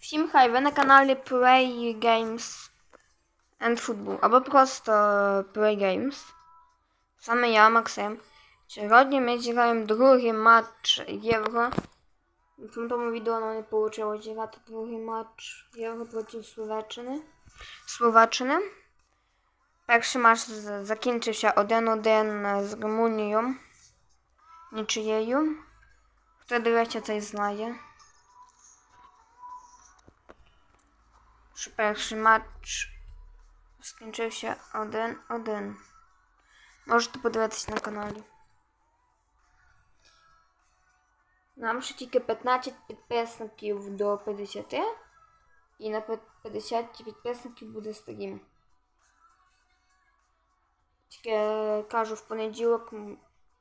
Всім хай, ви на каналі Play Games and Football або просто Play Games. Саме я, Максим. Сьогодні ми зіграємо другий матч Євро. В тому відео нам не вийшло зіграти другий матч Євро проти Словаччини. Словаччини. Перший матч закінчився 1-1 з Румунією. Нічиєю. Хто дивиться, цей знає. Що перший матч скінчився 1-1. Можете подивитися на каналі. Нам ще тільки 15 підписників до 50. І на пи- 50 підписників буде стрім. Тільки е, кажу в понеділок,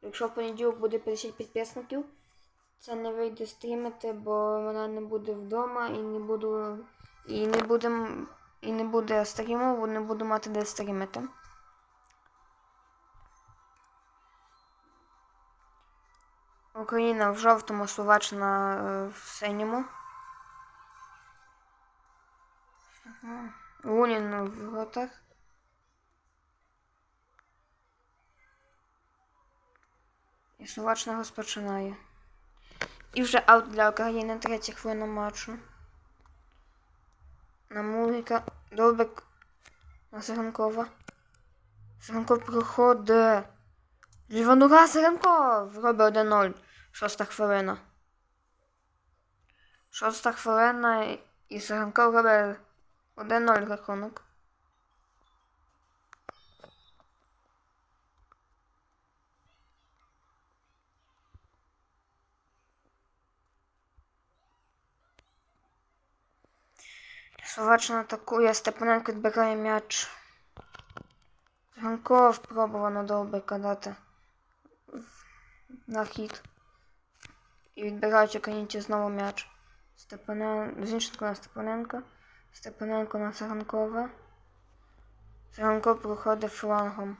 якщо в понеділок буде 50 підписників, це не вийде стрімити, бо вона не буде вдома і не буду. І не будем, і не буде стріму, бо не буду мати де стрімити. Україна в жовтому, Словаччина е, в синьому. Лунін в воротах. І Словаччина розпочинає. І вже аут для України третя хвилина матчу. На Муліка. Довбик. На Сиганкова. Сиганков проходить. Ліванура Сиганков. Робить 1-0. Шоста хвилина. Шоста хвилина і Сиганков робить 1-0 рахунок. Словаччина атакує, Степаненко відбирає м'яч. Ганков пробував на довбика дати на хід. І відбирають українці знову м'яч. Степанен... Зінченко на Степаненка. Степаненко на Саганкова. Саганков проходить флангом.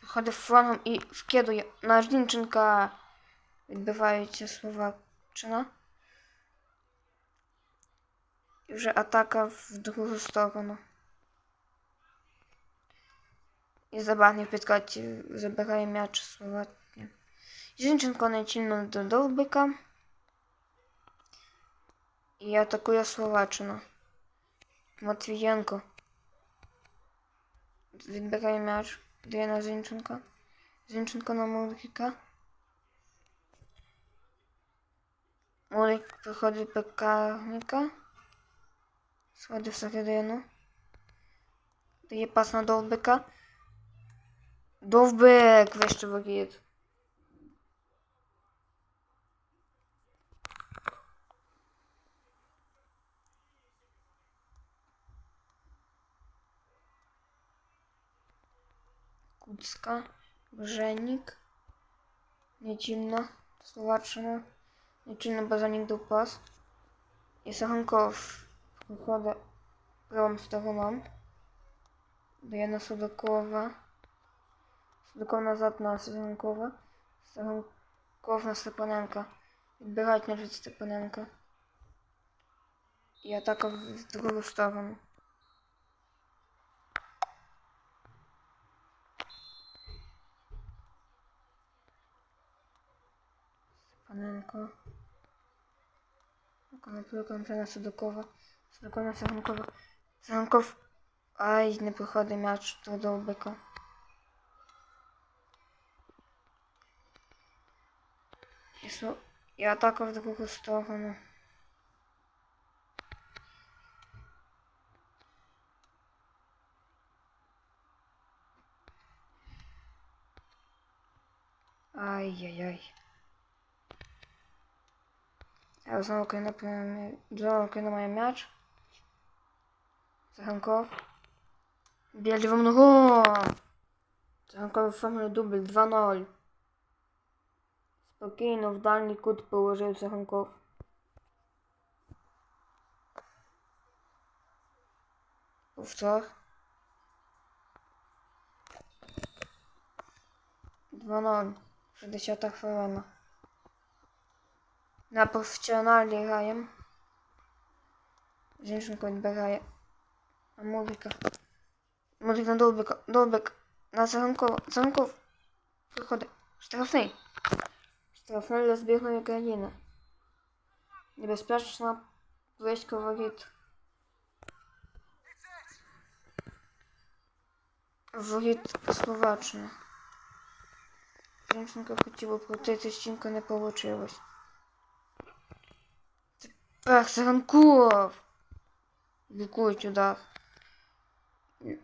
Проходить флангом і вкидує на Зінченка. Відбивається Словаччина. І вже атака в другу сторону. І забарний в підкаті забирає м'яч Словакія. Зінченко нечільно до Довбика. І атакує Словаччину. Матвієнко. Відбирає м'яч. Дає на Зінченка. Зінченко на Мурика. Мурик приходить пекарника. Сходить всередину. Дає пас на довбика. Довбик вище воріт. Куцка. Бженік. Нечинно. Словаччина. Нечинно Базанік дав пас. І Саганков виходить правим сторонам. Дає на Судакова. Судаков назад на Саганкова. Саганков на Степаненка. Відбирають м'яч від Степаненка. І атака в другу сторону. Степаненко. Конопилка на Судакова. Судаков на Саганкова. Саганков. Ай, не проходить м'яч до довбика. І, атака в другу сторону. Ай-яй-яй. Я знову кину прямо- знову кину має м'яч. Циганков. Б'є лівим ногою. Циганков оформлює дубль 2-0. Спокійно в дальній кут положив Циганков. Повтор. 2-0. 60 хвилина. На професіоналі граємо. Зінченко відбирає. А музика. Музик на Долбика. Долбик. На Заганкова. Заганков. Приходить. Штрафний. Штрафний для збірної країни. Небезпечно близько воріт. Воріт Словаччини. Зінченко хотів обкрутити, стінка не вийшло. Тепер Заганков. Блокують удар.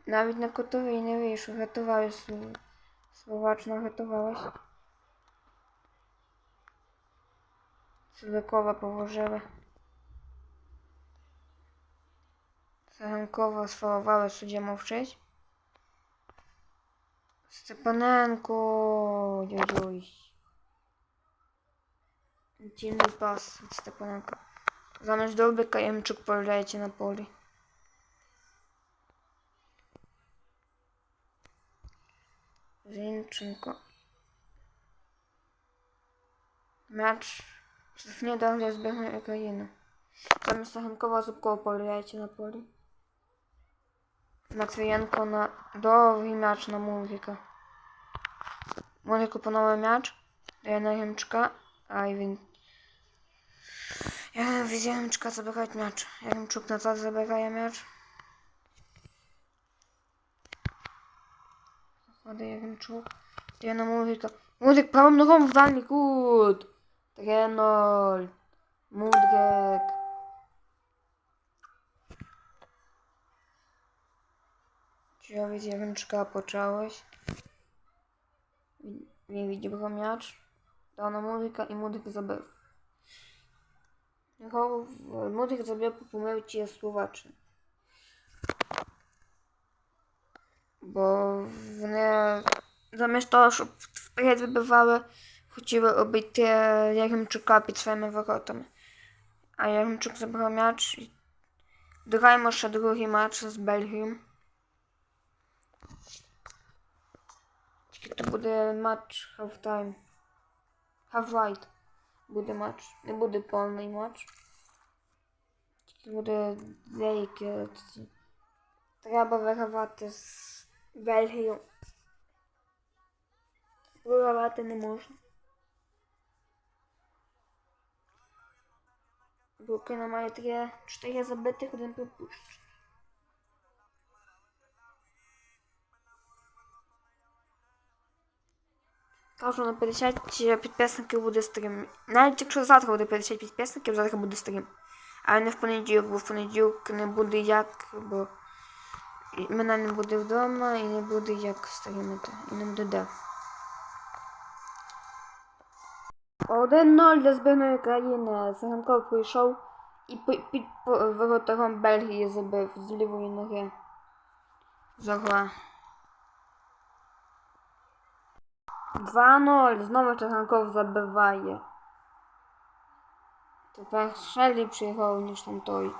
Навіть на котрий не вийшов, готувалась Словаччина готувалась. Силикова положили. Саганкова сфалували, суддя мовчить. Степаненко. Ой-ой-ой. Інтимний пас від Степаненка. Замість Довбика Ємчук появляється на полі. Зінченко. М'яч штрафний удар для збірної України. Замість Саганкова Зубкова появляється на полі. Матвієнко на довгий м'яч на Музика. Музику поновив м'яч. Дає на Ємчука. Ай він. Я від Ємчука забирають м'яч. Ємчук назад забирає м'яч. Заходить ale ja wiem czemu. Ja no mówię to. Młodek prawą nogą w dalny kut. Tak Renold. Młodek. Dziewięć jawęczka poczałeś. Nie widzi miacz. Dana muzika i młodych zabaw. Młodych zabaw po pomyłce słowaczy. Бо вони замість того, щоб вперед вибивали, хотіли обійти Яремчука під своїми воротами. А Яремчук забрав м'яч і граємо ще другий матч з Бельгією. То буде матч halftime. Half-right буде матч. Не буде повний матч. Тільки буде деякі. Треба вигравати з Бельгією. Вигравати не можна. Буркина має 3, 4 забитих, один пропущений. Кажу, на 50 підписників буде стрім. Навіть якщо завтра буде 50 підписників, завтра буде стрім. А не в понеділок, бо в понеділок не буде як, бо і мене не буде вдома і не буде як стрімити. І не буде де. 1-0 для збірної країни. Саганков прийшов і під воротаром Бельгії забив з лівої ноги. Загла. 2-0. Знову Таганков забиває. Тепер ще ліпший гол, ніж там той.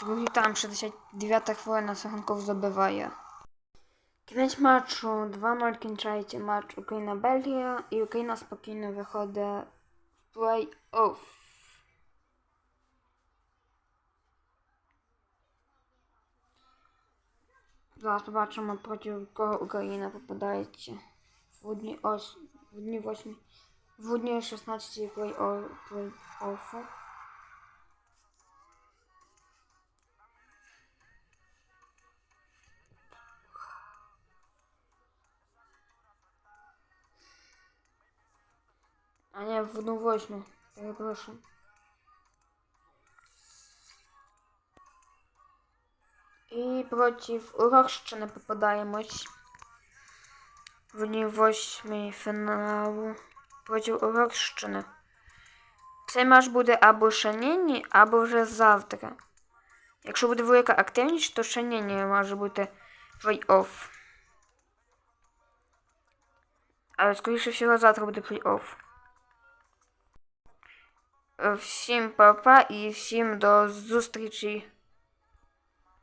Другий там 69 хвилина Саганков забиває. Кінець матчу 2-0 кінчається матч Україна-Бельгія і Україна спокійно виходить в плей-офф. Зараз побачимо, проти кого Україна попадається. В одній ось в одній восьмій. В одній 16 плей-о- плей-оффу. А не, в одну восьму. Перепрошую. І проти Угорщини попадаємось. В одній восьмій фіналу проти Угорщини. Цей матч буде або ще нині, або вже завтра. Якщо буде велика активність, то ще нині може бути плей-офф. Але скоріше всього завтра буде плей-офф. Всім па-па і всім до зустрічі